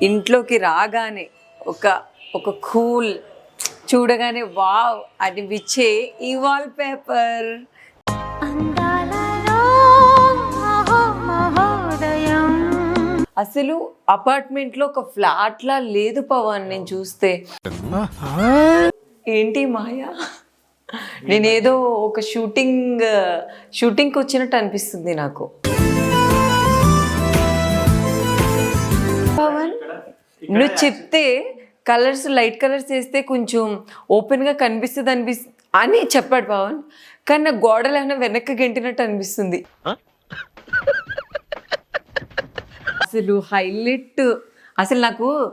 ఇంట్లోకి రాగానే ఒక ఒక కూల్ చూడగానే వావ్ అనిపించే ఈ వాల్ పేపర్ అసలు అపార్ట్మెంట్లో ఒక ఫ్లాట్లా లేదు పవన్ నేను చూస్తే. ఏంటి మాయా? నేనేదో ఒక షూటింగ్ షూటింగ్కి వచ్చినట్టు అనిపిస్తుంది నాకు. నువ్వు చెప్తే కలర్స్ లైట్ కలర్స్ వేస్తే కొంచెం ఓపెన్గా కనిపిస్తుంది అనిపిస్ అని చెప్పాడు పవన్. కానీ నా గోడలు ఏమైనా వెనక్కి గెంటినట్టు అనిపిస్తుంది. అసలు హైలైట్. అసలు నాకు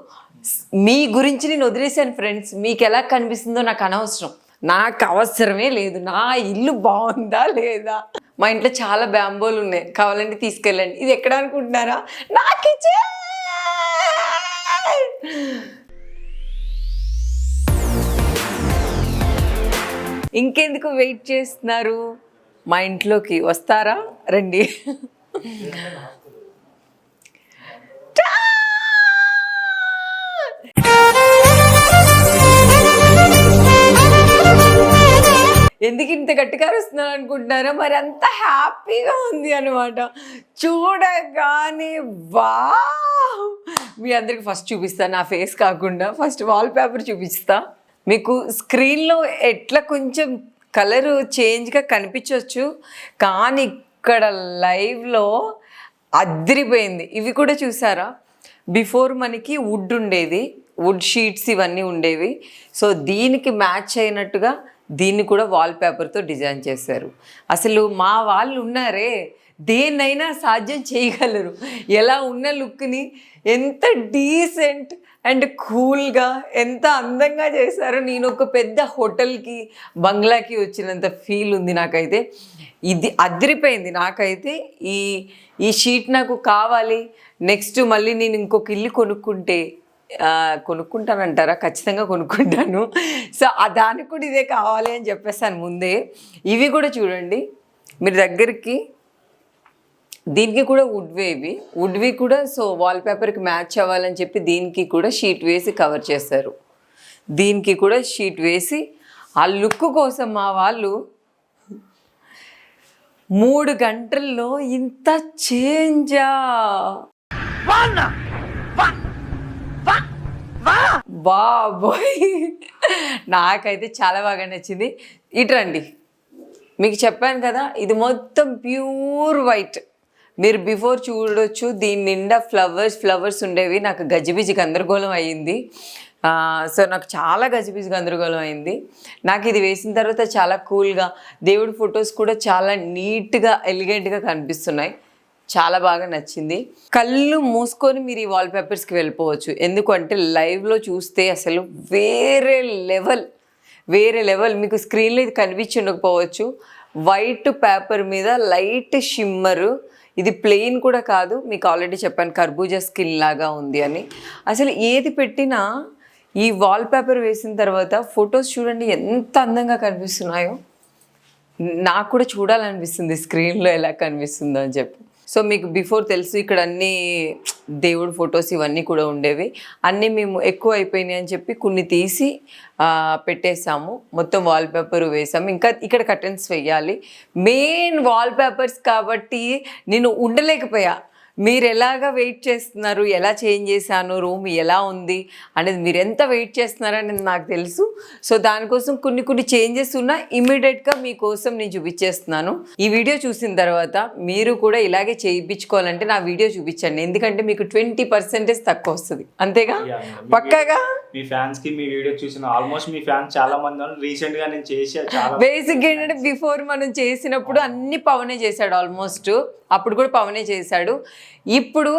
మీ గురించి నేను వదిలేశాను ఫ్రెండ్స్. మీకు ఎలా కనిపిస్తుందో నాకు అనవసరం. నాకు అవసరమే లేదు. నా ఇల్లు బాగుందా లేదా? మా ఇంట్లో చాలా బ్యాంబోలు ఉన్నాయి. కావాలంటే తీసుకెళ్ళండి. ఇది ఎక్కడ అనుకుంటున్నారా? నా కిచెన్ ఇంకెందుకు వెయిట్ చేస్తున్నారు? మా ఇంట్లోకి వస్తారా? రండి. ఎందుకు ఇంత గట్టిగా అరుస్తున్నాను అనుకుంటున్నారో మరి అంత హ్యాపీగా ఉంది అనమాట చూడగానే వా మీ అందరికి ఫస్ట్ చూపిస్తాను నా ఫేస్ కాకుండా. ఫస్ట్ వాల్ పేపర్ చూపిస్తా. మీకు స్క్రీన్లో ఎట్లా కొంచెం కలరు చేంజ్గా కనిపించవచ్చు కానీ ఇక్కడ లైవ్లో అద్దరిపోయింది ఇవి కూడా చూసారా? బిఫోర్ మనకి వుడ్ ఉండేది వుడ్ షీట్స్ ఇవన్నీ ఉండేవి. సో దీనికి మ్యాచ్ అయినట్టుగా దీన్ని కూడా వాల్ పేపర్తో డిజైన్ చేశారు. అసలు మా వాళ్ళు ఉన్నారే దేన్నైనా సాధ్యం చేయగలరు. ఎలా ఉన్న లుక్ని ఎంత డీసెంట్ అండ్ కూల్గా ఎంత అందంగా చేశారో నేను ఒక పెద్ద హోటల్కి బంగ్లాకి వచ్చినంత ఫీల్ ఉంది నాకైతే. ఇది అదిరిపోయింది నాకైతే. ఈ ఈ షీట్ నాకు కావాలి. నెక్స్ట్ మళ్ళీ నేను ఇంకొక ఇల్లు కొనుక్కుంటే కొనుక్కుంటానంటారా? ఖచ్చితంగా కొనుక్కుంటాను. సో ఆ దానికి కూడా ఇదే కావాలి అని చెప్పేసాను ముందే. ఇవి కూడా చూడండి. మీరు దగ్గరికి. దీనికి కూడా వుడ్వే ఇవి. వుడ్వి కూడా సో వాల్ పేపర్కి మ్యాచ్ అవ్వాలని చెప్పి దీనికి కూడా షీట్ వేసి కవర్ చేశారు. దీనికి కూడా షీట్ వేసి ఆ లుక్ కోసం మా వాళ్ళు మూడు గంటల్లో ఇంత చేంజా! బాబోయ్! నాకైతే చాలా బాగా నచ్చింది. ఇటండి మీకు చెప్పాను కదా ఇది మొత్తం ప్యూర్ వైట్. మీరు బిఫోర్ చూడొచ్చు దీని నిండా ఫ్లవర్స్ ఫ్లవర్స్ ఉండేవి. నాకు గజిబిజి గందరగోళం అయ్యింది. సో నాకు చాలా గజిబిజి గందరగోళం అయింది నాకు ఇది వేసిన తర్వాత చాలా కూల్గా దేవుడి ఫొటోస్ కూడా చాలా నీట్గా ఎలిగెంట్గా కనిపిస్తున్నాయి. చాలా బాగా నచ్చింది. కళ్ళు మూసుకొని మీరు ఈ వాల్ పేపర్స్కి వెళ్ళిపోవచ్చు. ఎందుకంటే లైవ్లో చూస్తే అసలు వేరే లెవెల్ వేరే లెవెల్ మీకు స్క్రీన్లో ఇది కనిపించి ఉండకపోవచ్చు వైట్ పేపర్ మీద లైట్ షిమ్మరు ఇది ప్లెయిన్ కూడా కాదు. మీకు ఆల్రెడీ చెప్పాను కర్బూజా స్కిన్ లాగా ఉంది అని. అసలు ఏది పెట్టినా ఈ వాల్ పేపర్ వేసిన తర్వాత ఫొటోస్ చూడండి ఎంత అందంగా కనిపిస్తున్నాయో. నాకు కూడా చూడాలనిపిస్తుంది స్క్రీన్లో ఎలా కనిపిస్తుందో అని చెప్పి. సో మీకు బిఫోర్ తెలుసు ఇక్కడ అన్ని దేవుడు ఫొటోస్ ఇవన్నీ కూడా ఉండేవి. అన్నీ మేము ఎక్కువ అయిపోయినాయి అని చెప్పి కొన్ని తీసి పెట్టేసాము మొత్తం వాల్ పేపర్ వేసాము ఇంకా ఇక్కడ కర్టెన్స్ వేయాలి. మెయిన్ వాల్ పేపర్స్ కాబట్టి నేను ఉండలేకపోయా. మీరు ఎలాగా వెయిట్ చేస్తున్నారు? ఎలా చేంజ్ చేశాను? రూమ్ ఎలా ఉంది? అనేది మీరు ఎంత వెయిట్ చేస్తున్నారు అనేది నాకు తెలుసు. సో దానికోసం కొన్ని కొన్ని చేంజెస్ ఉన్నా ఇమీడియట్గా మీకోసం నేను చూపించేస్తున్నాను. ఈ వీడియో చూసిన తర్వాత మీరు కూడా ఇలాగే చేయించుకోవాలంటే నా వీడియో చూపించండి. ఎందుకంటే మీకు ట్వంటీ పర్సెంటేజ్ తక్కువ వస్తుంది. అంతేగా. పక్కాగా? మీ ఫ్యాన్స్కి మీ వీడియో చూసిన ఆల్మోస్ట్ మీ ఫ్యాన్స్ చాలా మంది రీసెంట్గా నేను చేసే చాలా బేసిక్ ఏంటంటే బిఫోర్ మనం చేసినప్పుడు అన్ని పవనే చేశాడు ఆల్మోస్ట్. అప్పుడు కూడా పవనే చేశాడు. ఇప్పుడు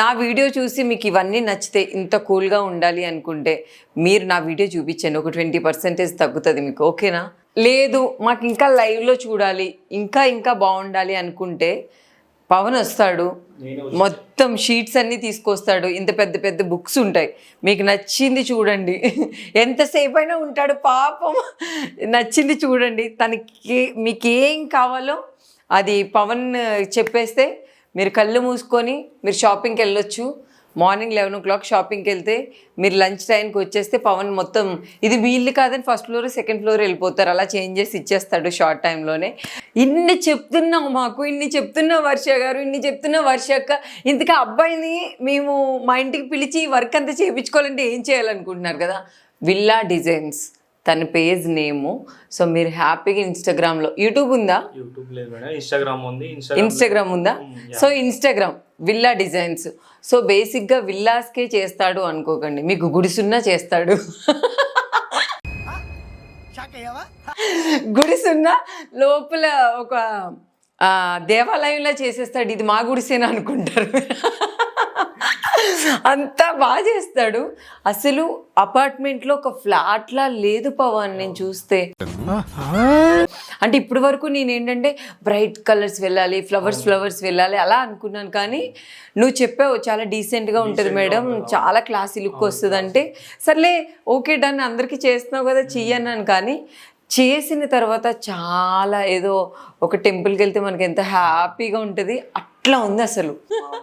నా వీడియో చూసి మీకు ఇవన్నీ నచ్చితే ఇంత కూల్గా ఉండాలి అనుకుంటే మీరు నా వీడియో చూపించండి. ఒక ట్వంటీ పర్సెంటేజ్ తగ్గుతుంది మీకు ఓకేనా? లేదు మాకు ఇంకా లైవ్లో చూడాలి ఇంకా ఇంకా బాగుండాలి అనుకుంటే పవన్ వస్తాడు మొత్తం షీట్స్ అన్నీ తీసుకొస్తాడు ఇంత పెద్ద పెద్ద బుక్స్ ఉంటాయి. మీకు నచ్చింది చూడండి. ఎంతసేపు అయినా ఉంటాడు పాపం. నచ్చింది చూడండి. తనకి మీకు ఏం కావాలో అది పవన్ చెప్పేస్తే మీరు కళ్ళు మూసుకొని మీరు షాపింగ్కి వెళ్ళొచ్చు. మార్నింగ్ లెవెన్ ఓ క్లాక్ షాపింగ్కి వెళ్తే మీరు లంచ్ టైంకి వచ్చేస్తే పవన్ మొత్తం ఇది వీళ్ళు కాదని ఫస్ట్ ఫ్లోర్ సెకండ్ ఫ్లోర్ వెళ్ళిపోతారు. అలా చేంజ్ చేసి ఇచ్చేస్తాడు షార్ట్ టైంలోనే ఇన్ని చెప్తున్నావు మాకు ఇన్ని చెప్తున్నావు వర్ష గారు ఇన్ని చెప్తున్నావు వర్ష అక్క. ఇంతకా అబ్బాయిని మేము మా ఇంటికి పిలిచి వర్క్ అంతా చేయించుకోవాలంటే ఏం చేయాలనుకుంటున్నారు కదా? విల్లా డిజైన్స్ తన పేజ్ నేము. సో మీరు హ్యాపీగా ఇన్స్టాగ్రామ్లో యూట్యూబ్ ఉందా? యూట్యూబ్ లేదు మేడం. ఇన్స్టాగ్రామ్ ఉంది ఇన్స్టాగ్రామ్ ఉందా? So Instagram villa designs. So బేసిక్గా విల్లాస్కే చేస్తాడు అనుకోకండి. మీకు గుడిసున్నా చేస్తాడు. గుడిసున్నా లోపల ఒక దేవాలయంలో చేసేస్తాడు. ఇది మా గుడిసేనా అనుకుంటారు. అంతా బాగా చేస్తాడు. అసలు అపార్ట్మెంట్లో ఒక ఫ్లాట్లా లేదు పవన్ నేను చూస్తే. అంటే ఇప్పటి వరకు నేను ఏంటంటే బ్రైట్ కలర్స్ వెళ్ళాలి ఫ్లవర్స్ ఫ్లవర్స్ వెళ్ళాలి అలా అనుకున్నాను. కానీ నువ్వు చెప్పావు చాలా డీసెంట్గా ఉంటుంది మేడం. చాలా క్లాసీ లుక్ వస్తుంది అంటే సర్లే ఓకే డన్ అందరికీ చేస్తున్నావు కదా చెయ్యన్నాను కానీ చేసిన తర్వాత చాలా ఏదో ఒక టెంపుల్కి వెళ్తే మనకి ఎంత హ్యాపీగా ఉంటుంది. అట్లా ఉంది అసలు.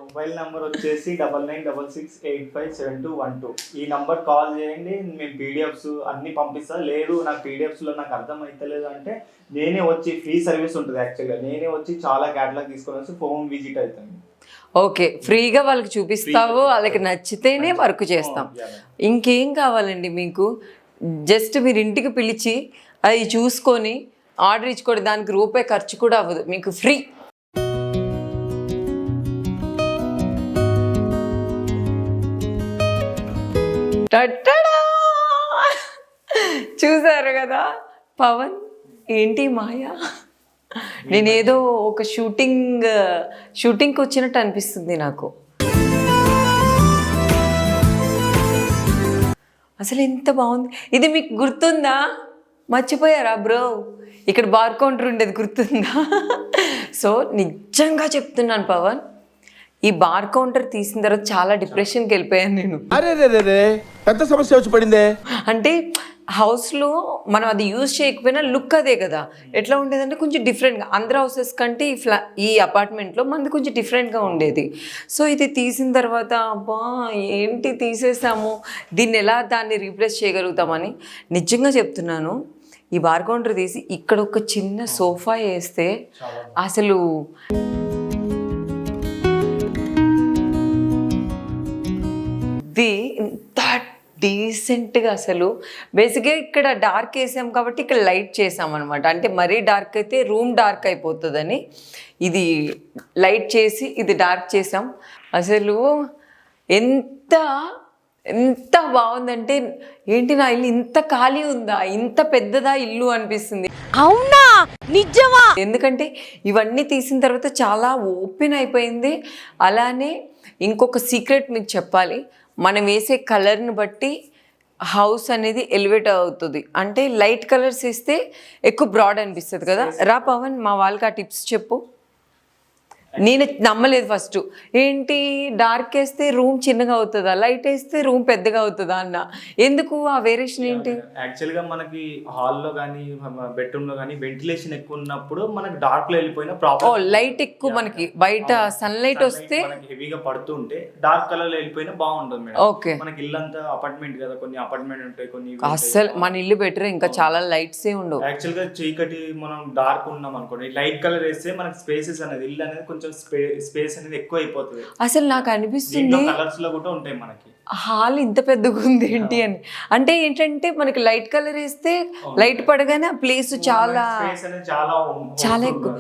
మొబైల్ నంబర్ వచ్చేసి double nine double six eight five seven two one two. ఈ నంబర్ కాల్ చేయండి మేము పీడిఎఫ్స్ అన్ని పంపిస్తా. లేదు నాకు పీడిఎఫ్స్లో నాకు అర్థం అవుతలేదు అంటే నేనే వచ్చి ఫ్రీ సర్వీస్ ఉంటుంది యాక్చువల్గా. నేనే వచ్చి చాలా క్యాటలాగ్ తీసుకొని వచ్చి హోమ్ విజిట్ అవుతాను ఓకే ఫ్రీగా వాళ్ళకి చూపిస్తావు వాళ్ళకి నచ్చితేనే వర్క్ చేస్తాం. ఇంకేం కావాలండి మీకు? జస్ట్ మీరు ఇంటికి పిలిచి అది చూసుకొని ఆర్డర్ ఇచ్చుకోండి దానికి రూపాయి ఖర్చు కూడా అవ్వదు. మీకు ఫ్రీ. చూసారు కదా? పవన్ ఏంటి మాయా? నేనేదో ఒక షూటింగ్ షూటింగ్కి వచ్చినట్టు అనిపిస్తుంది నాకు. అసలు ఎంత బాగుంది. ఇది మీకు గుర్తుందా? మర్చిపోయారా బ్రో? ఇక్కడ బార్ కౌంటర్ ఉండేది గుర్తుందా? సో నిజంగా చెప్తున్నాను పవన్. ఈ బార్ కౌంటర్ తీసిన తర్వాత చాలా డిప్రెషన్కి వెళ్ళిపోయాను నేను. అరే పెద్ద సమస్య వచ్చి పడిందే? అంటే హౌస్లో మనం అది యూజ్ చేయకపోయినా లుక్ అదే కదా. ఎట్లా ఉండేదంటే కొంచెం డిఫరెంట్గా. అందరు హౌసెస్ కంటే ఈ ఫ్లా ఈ అపార్ట్మెంట్లో మనది కొంచెం డిఫరెంట్గా ఉండేది. సో ఇది తీసిన తర్వాత అబ్బా ఏంటి తీసేసాము? దీన్ని ఎలా దాన్ని రీప్లేస్ చేయగలుగుతామని నిజంగా చెప్తున్నాను. ఈ బార్ కౌంటర్ తీసి ఇక్కడ ఒక చిన్న సోఫా వేస్తే అసలు ఇది ఇంత డీసెంట్గా అసలు. బేసిక్గా ఇక్కడ డార్క్ వేసాం కాబట్టి ఇక్కడ లైట్ చేసాం అనమాట అంటే మరీ డార్క్ అయితే రూమ్ డార్క్ అయిపోతుందని ఇది లైట్ చేసి ఇది డార్క్ చేసాం. అసలు ఎంత ఎంత బాగుందంటే ఏంటి నా ఇల్లు ఇంత ఖాళీ ఉందా? ఇంత పెద్దదా ఇల్లు అనిపిస్తుంది. అవునా? నిజమా? ఎందుకంటే ఇవన్నీ తీసిన తర్వాత చాలా ఓపెన్ అయిపోయింది. అలానే ఇంకొక సీక్రెట్ మీకు చెప్పాలి. మనం వేసే కలర్ని బట్టి హౌస్ అనేది ఎలివేట్ అవుతుంది. అంటే లైట్ కలర్స్ వేస్తే ఎక్కువ బ్రాడ్ అనిపిస్తుంది కదా? రా పవన్ మా వాళ్ళకి ఆ టిప్స్ చెప్పు. నేను నమ్మలేదు ఫస్ట్. ఏంటి? డార్క్ వేస్తే రూమ్ చిన్నగా అవుతుందా? లైట్ వేస్తే రూమ్ పెద్దగా అవుతుందా అన్న. ఎందుకు ఆ వేరియేషన్ ఏంటి? యాక్చువల్గా మనకి హాల్లో కానీ బెడ్రూమ్లో కానీ వెంటిలేషన్ ఎక్కువ ఉన్నప్పుడు మనకి డార్క్లో వెళ్ళిపోయిన ప్రాబ్లం. లైట్ ఎక్కువ మనకి. బయట సన్లైట్ వస్తే మనకి హెవీగా పడుతుంటే డార్క్ కలర్లో వెళ్ళిపోయినా బాగుంటుంది మేడం. ఓకే. మనకి ఇల్లంతా అపార్ట్మెంట్ కదా. కొన్ని అపార్ట్మెంట్ ఉంటాయి కొన్ని. అస్సలు మన ఇల్లు బెటర్ ఇంకా చాలా లైట్స్ ఏ ఉండవు. యాక్చువల్గా చీకటి మనం డార్క్ ఉన్నాం అనుకోండి లైట్ కలర్ వేస్తే మనకి స్పేసెస్ అనేది ఇల్లు అనేది కొంచెం స్పేస్ అనేది ఎక్కువ అయిపోతుంది అసలు నాకు అనిపిస్తుంది కలర్స్లో కూడా ఉంటాయి మనకి. హాల్ ఇంత పెద్దగా ఉంది ఏంటి అని. అంటే ఏంటంటే మనకి లైట్ కలర్ వేస్తే లైట్ పడగానే ఆ ప్లేస్ చాలా చాలా. ఎక్కువ.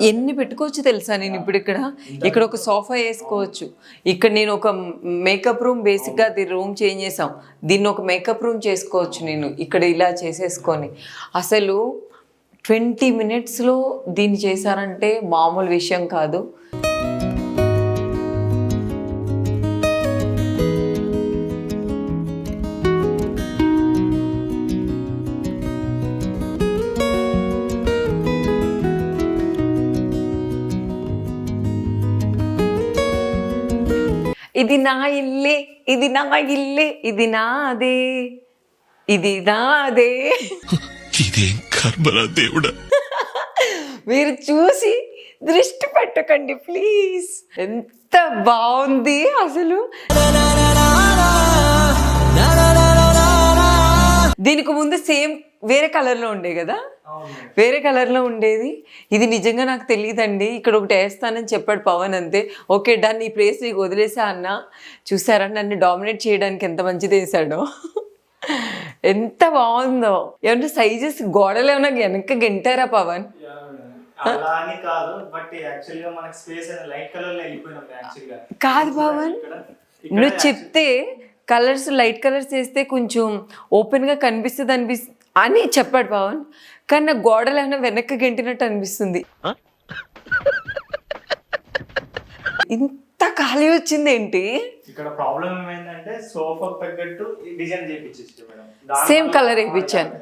ఎన్ని పెట్టుకోవచ్చు తెలుసా నేను ఇప్పుడు ఇక్కడ? ఇక్కడ ఒక సోఫా వేసుకోవచ్చు. ఇక్కడ నేను ఒక మేకప్ రూమ్ బేసిక్గా అది రూమ్ చేంజ్ చేసాం. దీన్ని ఒక మేకప్ రూమ్ చేసుకోవచ్చు నేను. ఇక్కడ ఇలా చేసేసుకొని. అసలు ట్వంటీ మినిట్స్లో దీన్ని చేశారంటే మామూలు విషయం కాదు. ఇది నా ఇల్లే ఇది నా ఇల్లే ఇది నాదే ఇది నాదే. ఇదేం కర్మరా దేవుడా? మీరు చూసి దృష్టి పెట్టకండి ప్లీజ్. ఎంత బాగుంది అసలు. దీనికి ముందు సేమ్ వేరే కలర్లో ఉండే కదా? వేరే కలర్లో ఉండేది. ఇది నిజంగా నాకు తెలియదండి. ఇక్కడ ఒకటి వేస్తానని చెప్పాడు పవన్ అంతే. ఓకే డన్ ఈ ప్లేస్ నీకు వదిలేసా అన్న. చూసారా నన్ను డామినేట్ చేయడానికి ఎంత మంచిది వేసాడో ఎంత బాగుందో. ఏమన్నా సైజెస్ గోడలు ఏమన్నా వెనక్కి గెంటారా పవన్? అలా అని కాదు బట్ యాక్చువల్గా మనకి స్పేస్ అనేది లైట్ కలర్లో వెళ్ళిపోయినాం యాక్చువల్గా. కాదు పవన్. ఇక్కడ నువ్వు చెప్తే కలర్స్ లైట్ కలర్స్ వేస్తే కొంచెం ఓపెన్గా కనిపిస్తుంది అనిపిస్తుంది అని చెప్పాడు పవన్. కానీ నాకు గోడలు ఏమైనా వెనక్కి గెంటినట్టు అనిపిస్తుంది. ఇంత ఖాళీ వచ్చింది ఏంటి ఇక్కడ ప్రాబ్లం ఏమైందంటే సోఫా తగ్గట్టు డిజైన్ చేయించేసి మేడం. వల్ల- colour వేయించాను.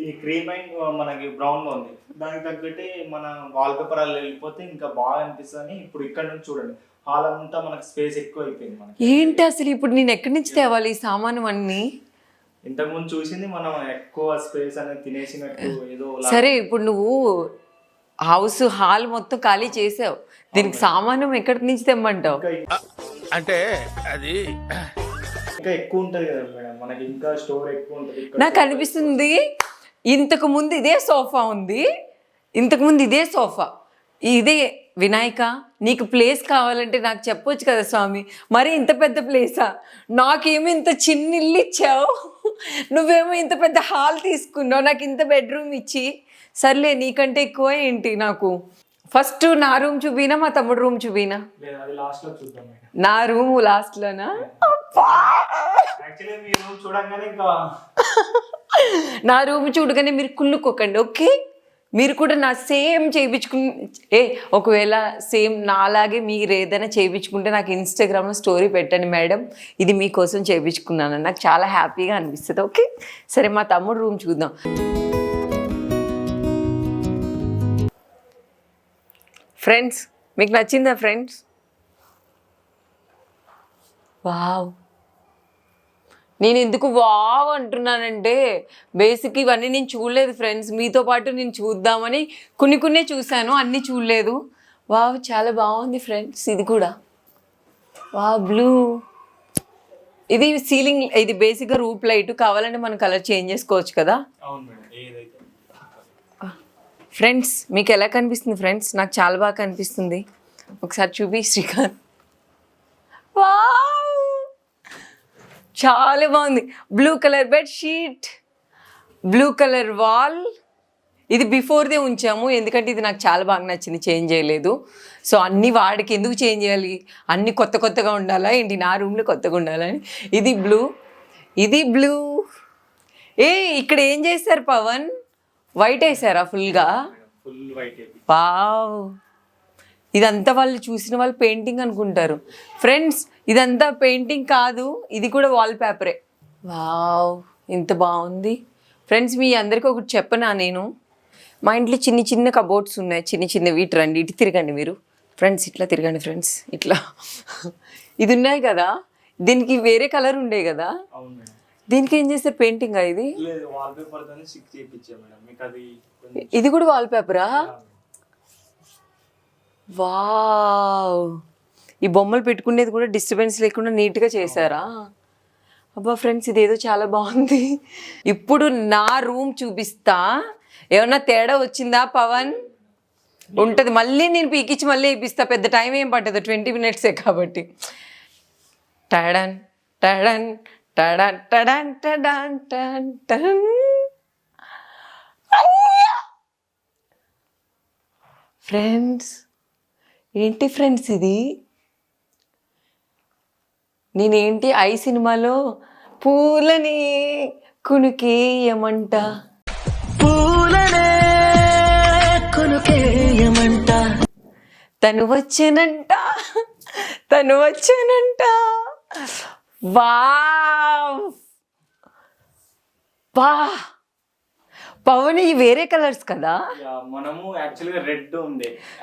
ఈ క్రీమ్ అండ్ మనకి బ్రౌన్లో ఉంది. దానికి తగ్గట్టు మన వాల్ పేపర్ అలా వెళ్ళిపోతే ఇంకా బాగా అనిపిస్తుంది ఇప్పుడు ఇక్కడ నుంచి చూడండి. హాల్ అంతా మనకి స్పేస్ ఎక్కువ అయిపోయింది మనకి. ఏంటి అసలు ఇప్పుడు నేను ఎక్కడి నుంచి తేవాలి ఈ సామాను అన్నీ? ఇంతకు ముందు చూసింది మనం ఎక్కువ స్పేస్ అనేది తినేసినట్టు ఏదో సరే ఇప్పుడు నువ్వు హౌస్ హాల్ మొత్తం ఖాళీ చేసావు. దీనికి సామానం ఎక్కడి నుంచి తెమ్మంటావు? అంటే అది ఇంకా ఎక్కువ ఉంటది కదా మేడం. మనకి ఇంకా స్టోర్ ఎక్కువ ఉంటది ఇక్కడ. నాకు అనిపిస్తుంది ఇంతకు ముందు ఇదే సోఫా ఉంది. ఇంతకు ముందు ఇదే సోఫా. ఇదే వినాయక నీకు ప్లేస్ కావాలంటే నాకు చెప్పొచ్చు కదా స్వామి. మరి ఇంత పెద్ద ప్లేసా? నాకేమో ఇంత చిన్న ఇల్లు ఇచ్చావు. నువ్వేమో ఇంత పెద్ద హాల్ తీసుకున్నావు. నాకు ఇంత బెడ్రూమ్ ఇచ్చి. సర్లే నీకంటే ఎక్కువ ఏంటి నాకు? ఫస్ట్ నా రూమ్ చూపినా మా తమ్ముడు రూమ్ చూపినా? లాస్ట్ నా రూమ్ చూడంగానే ఇంకా నా రూమ్ చూడగానే మీరు కుళ్ళుకోకండి ఓకే? మీరు కూడా నా సేమ్ చేయించుకు ఏ ఒకవేళ సేమ్ నాలాగే మీరు ఏదైనా చేయించుకుంటే నాకు ఇన్స్టాగ్రామ్లో స్టోరీ పెట్టండి మేడం. ఇది మీకోసం చేయించుకున్నాను. నాకు చాలా హ్యాపీగా అనిపిస్తుంది ఓకే? సరే మా తమ్ముడు రూమ్ చూద్దాం. ఫ్రెండ్స్ మీకు నచ్చిందా ఫ్రెండ్స్ వావ్ నేను ఎందుకు వావ్ అంటున్నానంటే బేసిక్ ఇవన్నీ నేను చూడలేదు ఫ్రెండ్స్ మీతో పాటు నేను చూద్దామని కొన్ని కొన్ని చూశాను అన్నీ చూడలేదు. వావ్ చాలా బాగుంది ఫ్రెండ్స్ ఇది కూడా. వావ్ బ్లూ ఇది సీలింగ్ ఇది బేసిక్గా రూప్ లైట్ కావాలంటే మనం కలర్ చేంజ్ చేసుకోవచ్చు కదా? ఫ్రెండ్స్ మీకు ఎలా కనిపిస్తుంది ఫ్రెండ్స్ నాకు చాలా బాగా కనిపిస్తుంది. ఒకసారి చూపి శ్రీకాంత్. వావ్ చాలా బాగుంది. Blue colour bed sheet blue colour wall ఇది బిఫోర్దే ఉంచాము. ఎందుకంటే ఇది నాకు చాలా బాగా నచ్చింది. చేంజ్ చేయలేదు. సో అన్ని వాడికి ఎందుకు చేంజ్ చేయాలి? అన్ని కొత్త కొత్తగా ఉండాలా? ఏంటి? నా రూమ్లో కొత్తగా ఉండాలని ఇది బ్లూ ఇది బ్లూ ఏ ఇక్కడ ఏం చేస్తారు పవన్? వైట్ వేసారా ఫుల్గా ఫుల్ వైట్ వావ్ ఇదంతా వాళ్ళు చూసిన వాళ్ళు పెయింటింగ్ అనుకుంటారు. ఫ్రెండ్స్ ఇదంతా పెయింటింగ్ కాదు ఇది కూడా వాల్ పేపరే వావ్ ఇంత బాగుంది. ఫ్రెండ్స్ మీ అందరికీ ఒకటి చెప్పనా నేను? మా ఇంట్లో చిన్న చిన్న కబోర్డ్స్ ఉన్నాయి. చిన్న చిన్నవి ఇటు రండి ఇటు తిరగండి మీరు. ఫ్రెండ్స్ ఇట్లా తిరగండి ఫ్రెండ్స్ ఇట్లా. ఇది ఉన్నాయి కదా? దీనికి వేరే కలర్ ఉండే కదా? దీనికి ఏం చేస్తారు పెయింటింగ్ ఇది? లేదు వాల్ పేపర్ తోనే స్టిక్ చేయించా మేడం. మీకు అది కొంచెం ఇది కూడా వాల్ పేపరా వావ్! ఈ బొమ్మలు పెట్టుకునేది కూడా డిస్టర్బెన్స్ లేకుండా నీట్గా చేశారా? అబ్బా ఫ్రెండ్స్ ఇదేదో చాలా బాగుంది. ఇప్పుడు నా రూమ్ చూపిస్తా. ఏమన్నా తేడా వచ్చిందా పవన్? ఉంటుంది. మళ్ళీ నేను పీకిచ్చి మళ్ళీ వేపిస్తా. పెద్ద టైం ఏం పట్టదు. ట్వంటీ మినిట్సే కాబట్టి. టడన్ టడన్ టడన్ టడన్ టడన్ టన్ టన్ ఫ్రెండ్స్ ఏంటి ఫ్రెండ్స్ ఇది? నేనేంటి ఐ సినిమాలో పూలని కునుకేయమంట? పూలనే కునుకేయమంట. తను వచ్చానంట. తను వచ్చానంట. వావ్! బా! పవన్ ఈ వేరే కలర్స్ కదా? మనము యాక్చువల్గా రెడ్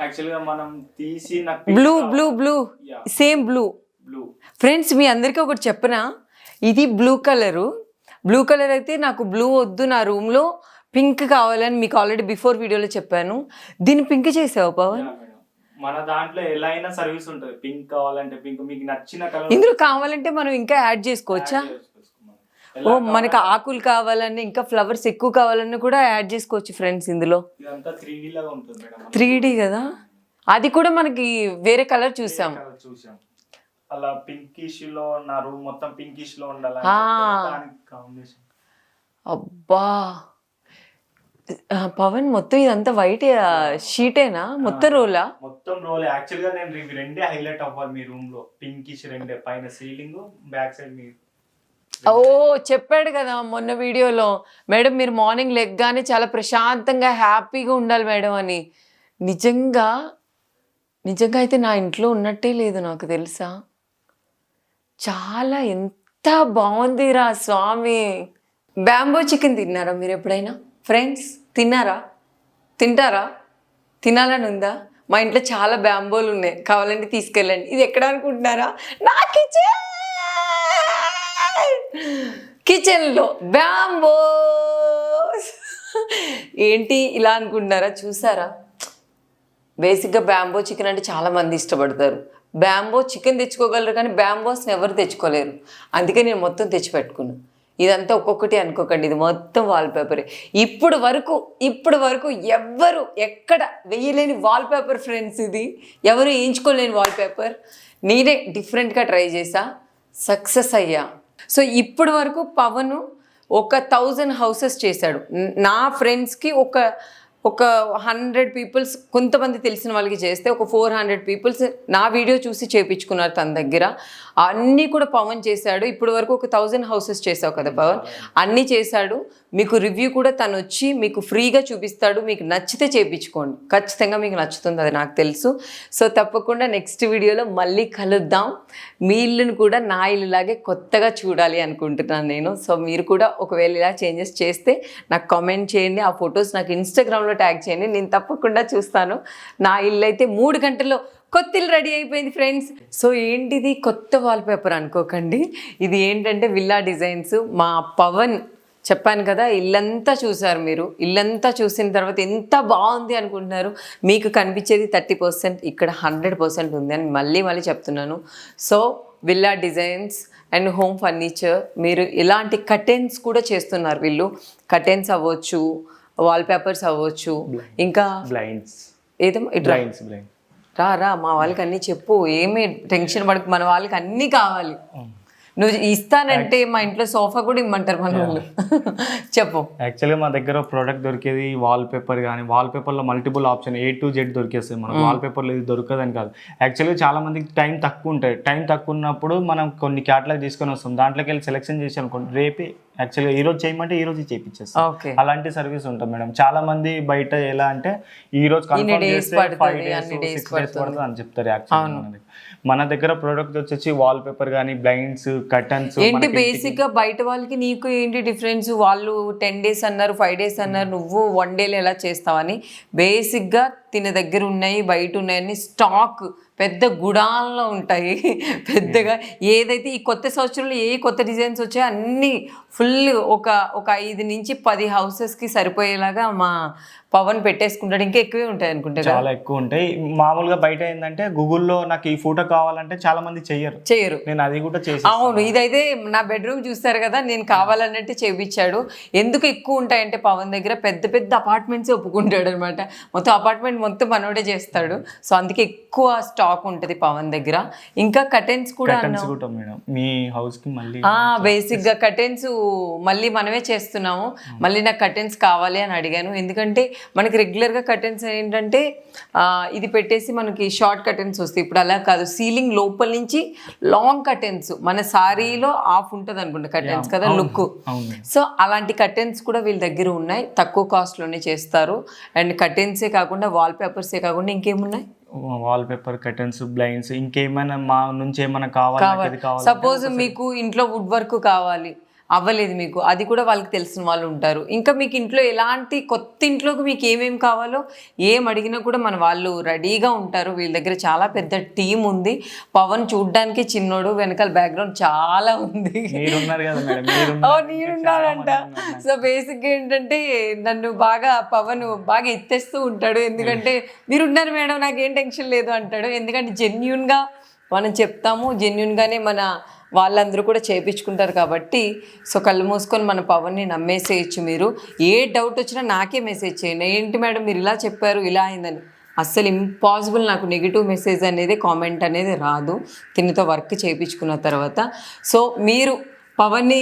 యాక్చువల్గా మనం తీసి blue blue blue. Same blue. Blue. Friends మీ అందరికీ ఒకటి చెప్పనా? ఇది బ్లూ కలరు. బ్లూ కలర్ అయితే నాకు బ్లూ వద్దు నా రూమ్లో. పింక్ కావాలని మీకు ఆల్రెడీ బిఫోర్ వీడియోలో చెప్పాను. దీన్ని పింక్ చేసావు పవన్? మన దాంట్లో ఎలా అయినా సర్వీస్ ఉంటుంది. పింక్ కావాలంటే పింక్ మీకు నచ్చిన కలర్ ఇందులో కావాలంటే మనం ఇంకా యాడ్ చేసుకోవచ్చా? ఓ మనకి ఆకులు కావాలన్నా ఇంకా ఫ్లవర్స్ ఎక్కువ కావాలన్నా కూడా యాడ్ చేసుకోవచ్చు ఫ్రెండ్స్ ఇందులో. ఇదంతా త్రీ లాగా ఉంటుంది మేడం. త్రీ కదా? అది కూడా మనకి వేరే కలర్ చూసాం. కలర్ చూసాం. అలా పింకిష్లో నా రూమ్ మొత్తం పింకిష్లో ఉండాలి ఆ. కాంబినేషన్ అబ్బా! ఆ, పవన్ మొత్తం ఇదంతా వైట్ షీటేనా మొత్తం రోలా మొత్తం రోల్. యాక్చువల్గా నేను ఇవి రెండే హైలైట్ అవ్వాలి మీ రూమ్లో. పింకిష్ రెండే. పైన సీలింగ్ బ్యాక్ సైడ్ మీ ఓ చెప్పాడు కదా మొన్న వీడియోలో. మేడం మీరు మార్నింగ్ లెగ్గానే చాలా ప్రశాంతంగా హ్యాపీగా ఉండాలి మేడం అని. నిజంగా నిజంగా అయితే నా ఇంట్లో ఉన్నట్టే లేదు నాకు తెలుసా? చాలా ఎంత బాగుందిరా స్వామి. బ్యాంబో చికెన్ తిన్నారా మీరు ఎప్పుడైనా? ఫ్రెండ్స్ తిన్నారా? తింటారా? తినాలని ఉందా? మా ఇంట్లో చాలా బ్యాంబోలు ఉన్నాయి. కావాలంటే తీసుకెళ్ళండి. ఇది ఎక్కడ అనుకుంటున్నారా? నా కిచెన్! కిచెన్లో బ్యాంబో ఏంటి ఇలా అనుకుంటున్నారా? చూసారా? బేసిక్గా బ్యాంబో చికెన్ అంటే చాలా మంది ఇష్టపడతారు. బ్యాంబో చికెన్ తెచ్చుకోగలరు కానీ బ్యాంబోస్ని ఎవరు తెచ్చుకోలేరు. అందుకే నేను మొత్తం తెచ్చిపెట్టుకున్నాను ఇదంతా ఒక్కొక్కటి అనుకోకండి. ఇది మొత్తం వాల్పేపరే ఇప్పుడు వరకు ఇప్పుడు వరకు ఎవ్వరు ఎక్కడ వెయ్యలేని వాల్పేపర్ ఫ్రెండ్స్ ఇది. ఎవరు వేయించుకోలేని వాల్పేపర్ నేనే డిఫరెంట్గా ట్రై చేసా సక్సెస్ అయ్యా. సో ఇప్పుడు వరకు పవన్ ఒక థౌజండ్ హౌసెస్ చేశాడు. నా ఫ్రెండ్స్కి ఒక ఒక హండ్రెడ్ పీపుల్స్ కొంతమంది తెలిసిన వాళ్ళకి చేస్తే ఒక ఫోర్ హండ్రెడ్ పీపుల్స్ నా వీడియో చూసి చేపించుకున్నారు తన దగ్గర. అన్నీ కూడా పవన్ చేశాడు. ఇప్పుడు వరకు ఒక థౌజండ్ హౌసెస్ చేసావు కదా పవన్? అన్నీ చేశాడు. మీకు రివ్యూ కూడా తను వచ్చి మీకు ఫ్రీగా చూపిస్తాడు. మీకు నచ్చితే చేపించుకోండి. ఖచ్చితంగా మీకు నచ్చుతుంది అది నాకు తెలుసు. సో తప్పకుండా నెక్స్ట్ వీడియోలో మళ్ళీ కలుద్దాం. మీ ఇల్లును కూడా నా ఇల్లులాగే కొత్తగా చూడాలి అనుకుంటున్నాను నేను. సో మీరు కూడా ఒకవేళ ఇలా చేంజెస్ చేస్తే నాకు కామెంట్ చేయండి. ఆ ఫొటోస్ నాకు ఇన్స్టాగ్రామ్లో ట్యాగ్ చేయండి. నేను తప్పకుండా చూస్తాను. నా ఇల్లు అయితే మూడు గంటల్లో కొత్తిల్లు రెడీ అయిపోయింది ఫ్రెండ్స్ సో ఏంటిది కొత్త వాల్పేపర్ అనుకోకండి. ఇది ఏంటంటే విల్లా డిజైన్స్ మా పవన్ చెప్పాను కదా ఇల్లంతా చూసారు మీరు. ఇల్లంతా చూసిన తర్వాత ఎంత బాగుంది అనుకుంటున్నారు? మీకు కనిపించేది థర్టీ పర్సెంట్ ఇక్కడ హండ్రెడ్ పర్సెంట్ ఉంది అని మళ్ళీ మళ్ళీ చెప్తున్నాను. So villa designs and home furniture మీరు ఇలాంటి కటెన్స్ కూడా చేస్తున్నారు వీళ్ళు. కటెన్స్ అవ్వచ్చు వాల్పేపర్స్ అవ్వచ్చు. ఇంకా బ్లైండ్స్ బ్లైండ్స్ బ్లైండ్ రా రా మా వాళ్ళకి అన్నీ చెప్పు. ఏమీ టెన్షన్ పడకు మన వాళ్ళకి అన్నీ కావాలి నువ్వు ఇస్తానంటే మా ఇంట్లో సోఫా కూడా ఇమ్మంటారు మన వాళ్ళు చెప్పు. యాక్చువల్గా మా దగ్గర ప్రోడక్ట్ దొరికేది వాల్ పేపర్ కానీ వాల్ పేపర్లో multiple option A to Z దొరికేస్తాయి మనకు. వాల్ పేపర్లో ఇది దొరకదని కాదు. యాక్చువల్గా చాలా మందికి టైం తక్కువ ఉంటుంది టైం తక్కువ ఉన్నప్పుడు మనం కొన్ని క్యాటలాగ్ తీసుకొని వస్తాం. దాంట్లోకి వెళ్ళి సెలెక్షన్ చేసి అనుకోండి రేపే యాక్చువల్గా ఈ రోజు చేయమంటే ఈ రోజు చేయించేస్తాం అలాంటి సర్వీస్ ఉంటుంది మేడం. చాలా మంది బయట ఎలా అంటే ఈ రోజు కన్ఫర్మ్ చేస్తే ఫైవ్ డేస్ సిక్స్ డేస్ పడుతుంది. అని చెప్తారు యాక్చువల్లీ మన దగ్గర ప్రోడక్ట్ వచ్చేసి వాల్ పేపర్ కానీ బ్లైండ్స్ కర్టన్స్ ఏంటి బేసిక్గా బయట వాళ్ళకి నీకు ఏంటి డిఫరెన్స్ వాళ్ళు టెన్ డేస్ అన్నారు ఫైవ్ డేస్ అన్నారు నువ్వు వన్ డేలో ఎలా చేస్తావని బేసిక్గా తిన దగ్గర ఉన్నాయి బయట ఉన్నాయని స్టాక్ పెద్ద గుడాల్లో ఉంటాయి. పెద్దగా ఏదైతే ఈ కొత్త సంవత్సరంలో ఏ కొత్త డిజైన్స్ వచ్చాయో అన్నీ ఫుల్ ఒక ఒక ఐదు నుంచి పది హౌసెస్కి సరిపోయేలాగా మా పవన్ పెట్టేసుకుంటాడు. ఇంకా ఎక్కువే ఉంటాయి అనుకుంటా చాలా ఎక్కువ ఉంటాయి. మామూలుగా బయట ఏంటంటే గూగుల్లో నాకు ఈ ఫోటో కావాలంటే చాలా మంది చెయ్యరు. చేయరు నేను అది కూడా చేసి అవును ఇదైతే నా బెడ్రూమ్ చూస్తారు కదా నేను కావాలన్నట్టు చేపించాడు ఎందుకు ఎక్కువ ఉంటాయంటే పవన్ దగ్గర పెద్ద పెద్ద అపార్ట్మెంట్స్ ఒప్పుకుంటాడు అనమాట మొత్తం అపార్ట్మెంట్ మొత్తం మనోడే చేస్తాడు. సో అందుకే ఎక్కువ స్టాక్ ఉంటుంది పవన్ దగ్గర. ఇంకా కటెన్స్ కూడా మేడం. మీ హౌస్కి మళ్ళీ బేసిక్గా కటెన్స్ మళ్ళీ మనమే చేస్తున్నాము మళ్ళీ నాకు కటెన్స్ కావాలి అని అడిగాను. ఎందుకంటే మనకి రెగ్యులర్గా కటెన్స్ ఏంటంటే ఇది పెట్టేసి మనకి షార్ట్ కటెన్స్ వస్తాయి. ఇప్పుడు అలా కాదు సీలింగ్ లోపల నుంచి లాంగ్ కటెన్స్ మన సారీలో ఆఫ్ ఉంటుంది అనుకుంటా కటెన్స్ కదా లుక్ సో అలాంటి కటెన్స్ కూడా వీళ్ళ దగ్గర ఉన్నాయి. తక్కువ కాస్ట్లోనే చేస్తారు. అండ్ కటెన్సే కాకుండా వాల్ పేపర్సే కాకుండా ఇంకేమున్నాయి? వాల్ పేపర్ కర్టన్స్ బ్లైండ్స్ ఇంకేమైనా మా నుంచి ఏమైనా కావాలి. సపోజ్ మీకు ఇంట్లో వుడ్ వర్క్ కావాలి. అవ్వలేదు మీకు. అది కూడా వాళ్ళకి తెలిసిన వాళ్ళు ఉంటారు. ఇంకా మీకు ఇంట్లో ఎలాంటి కొత్త ఇంట్లోకి మీకు ఏమేమి కావాలో ఏం అడిగినా కూడా మన వాళ్ళు రెడీగా ఉంటారు. వీళ్ళ దగ్గర చాలా పెద్ద టీం ఉంది. పవన్ చూడ్డానికి చిన్నోడు వెనకాల బ్యాక్గ్రౌండ్ చాలా ఉంది. నేనున్నానంట సో బేసిక్గా ఏంటంటే నన్ను బాగా పవన్ బాగా ఎత్తేస్తూ ఉంటాడు. ఎందుకంటే మీరు ఉన్నారు మేడం నాకేం టెన్షన్ లేదు అంటాడు. ఎందుకంటే జెన్యున్గా మనం చెప్తాము. జెన్యున్గానే మన వాళ్ళందరూ కూడా చేయించుకుంటారు కాబట్టి సో కళ్ళు మూసుకొని మన పవన్ని నమ్మేసేయచ్చు మీరు. ఏ డౌట్ వచ్చినా నాకే మెసేజ్ చేయండి. ఏంటి మేడం మీరు ఇలా చెప్పారు ఇలా అయిందని. అస్సలు ఇంపాసిబుల్ నాకు నెగిటివ్ మెసేజ్ అనేది కామెంట్ అనేది రాదు. తినతో వర్క్ చేయించుకున్న తర్వాత. సో మీరు పవన్ని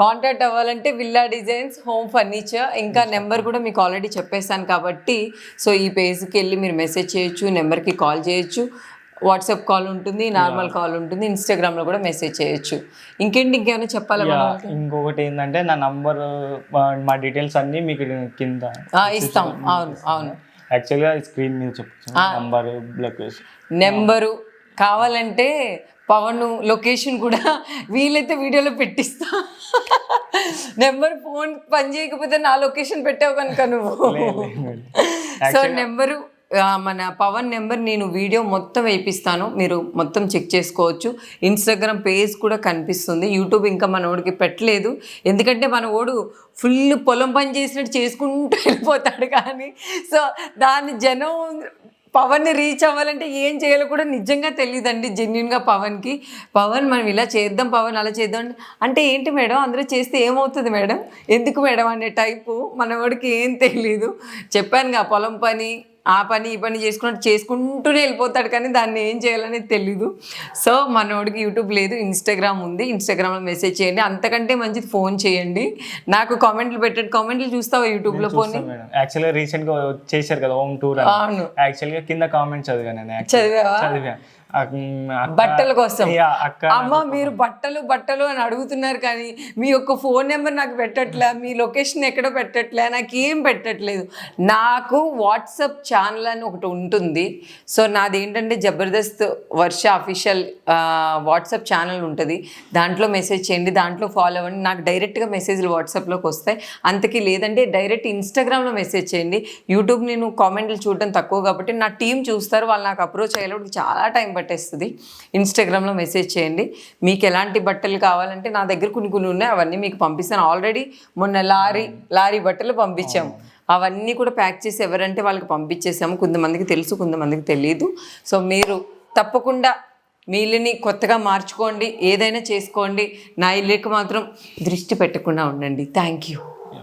కాంటాక్ట్ అవ్వాలంటే విల్లా డిజైన్స్ హోమ్ ఫర్నిచర్ ఇంకా నెంబర్ కూడా మీకు ఆల్రెడీ చెప్పేశాను కాబట్టి సో ఈ పేజ్కి వెళ్ళి మీరు మెసేజ్ చేయొచ్చు నెంబర్కి కాల్ చేయొచ్చు. వాట్సాప్ కాల్ ఉంటుంది నార్మల్ కాల్ ఉంటుంది ఇన్స్టాగ్రామ్లో కూడా మెసేజ్ చేయొచ్చు. ఇంకేంటి ఇంకేమైనా చెప్పాలా? ఇంకొకటి ఏంటంటే నా నంబర్ మా డీటెయిల్స్ అన్ని మీకు కింద ఇస్తాం. అవును అవును. యాక్చువల్గా స్క్రీన్ మీద చెప్పచ్చు నంబర్ బ్లాక్ నెంబరు కావాలంటే పవన్ లొకేషన్ కూడా వీలైతే వీడియోలో పెట్టిస్తా. నెంబర్ ఫోన్ పని చేయకపోతే నా లొకేషన్ పెట్టావు కనుక నువ్వు. సో నెంబరు మన పవన్ నెంబర్ నేను వీడియో మొత్తం వేయిస్తాను మీరు మొత్తం చెక్ చేసుకోవచ్చు. ఇన్స్టాగ్రామ్ పేజ్ కూడా కనిపిస్తుంది. యూట్యూబ్ ఇంకా మన ఓడికి పెట్టలేదు. ఎందుకంటే మన ఓడు ఫుల్ పొలం పని చేసినట్టు చేసుకుంటూ వెళ్ళిపోతాడు కానీ సో దాన్ని జనం పవన్ని రీచ్ అవ్వాలంటే ఏం చేయాలో కూడా నిజంగా తెలియదండి జెన్యున్గా పవన్కి. పవన్ మనం ఇలా చేద్దాం పవన్ అలా చేద్దాం అంటే, ఏంటి మేడం? అందరూ చేస్తే ఏమవుతుంది మేడం? ఎందుకు మేడం అనే టైపు మనవాడికి ఏం తెలియదు కదా పొలం పని ఆ పని ఈ పని చేసుకున్నట్టు చేసుకుంటూనే వెళ్ళిపోతాడు కానీ దాన్ని ఏం చేయాలనేది తెలీదు. సో మనోడికి యూట్యూబ్ లేదు ఇన్స్టాగ్రామ్ ఉంది. ఇన్స్టాగ్రామ్లో మెసేజ్ చేయండి. అంతకంటే మంచిది ఫోన్ చేయండి. నాకు కామెంట్లు పెట్టండి. కామెంట్లు చూస్తావా యూట్యూబ్లో మేడం. యాక్చువల్గా రీసెంట్గా చేశారు కదా హోమ్ టూర్ అవును. యాక్చువల్గా కింద కామెంట్ చదివాను చదివా. అక్క- బట్టల కోసం. అమ్మ మీరు బట్టలు బట్టలు అని అడుగుతున్నారు కానీ మీ యొక్క ఫోన్ నెంబర్ నాకు పెట్టట్లే మీ లొకేషన్ ఎక్కడ పెట్టట్లే నాకు ఏం పెట్టట్లేదు. నాకు వాట్సాప్ ఛానల్ అని ఒకటి ఉంటుంది. సో నాది ఏంటంటే Jabardasth Varsha official WhatsApp channel ఉంటుంది. దాంట్లో మెసేజ్ చేయండి దాంట్లో ఫాలో అవ్వండి. నాకు డైరెక్ట్గా మెసేజ్లు వాట్సాప్లోకి వస్తాయి. అంతకీ లేదంటే డైరెక్ట్ ఇన్స్టాగ్రామ్లో మెసేజ్ చేయండి. యూట్యూబ్ నేను కామెంట్లు చూడడం తక్కువ కాబట్టి నా టీం చూస్తారు వాళ్ళు నాకు అప్రోచ్ అయ్యేటప్పుడు చాలా టైం పట్టేస్తుంది. ఇన్స్టాగ్రామ్లో మెసేజ్ చేయండి. మీకు ఎలాంటి బట్టలు కావాలంటే నా దగ్గర కొన్ని కొన్ని ఉన్నాయి. అవన్నీ మీకు పంపిస్తాను. ఆల్రెడీ మొన్న లారీ లారీ బట్టలు పంపించాము అవన్నీ కూడా ప్యాక్ చేసి ఎవరంటే వాళ్ళకి పంపించేసాము. కొంతమందికి తెలుసు కొంతమందికి తెలియదు సో మీరు తప్పకుండా మీ ఇల్లుని కొత్తగా మార్చుకోండి. ఏదైనా చేసుకోండి. నా ఇల్లుకి మాత్రం దృష్టి పెట్టకుండా ఉండండి. Thank you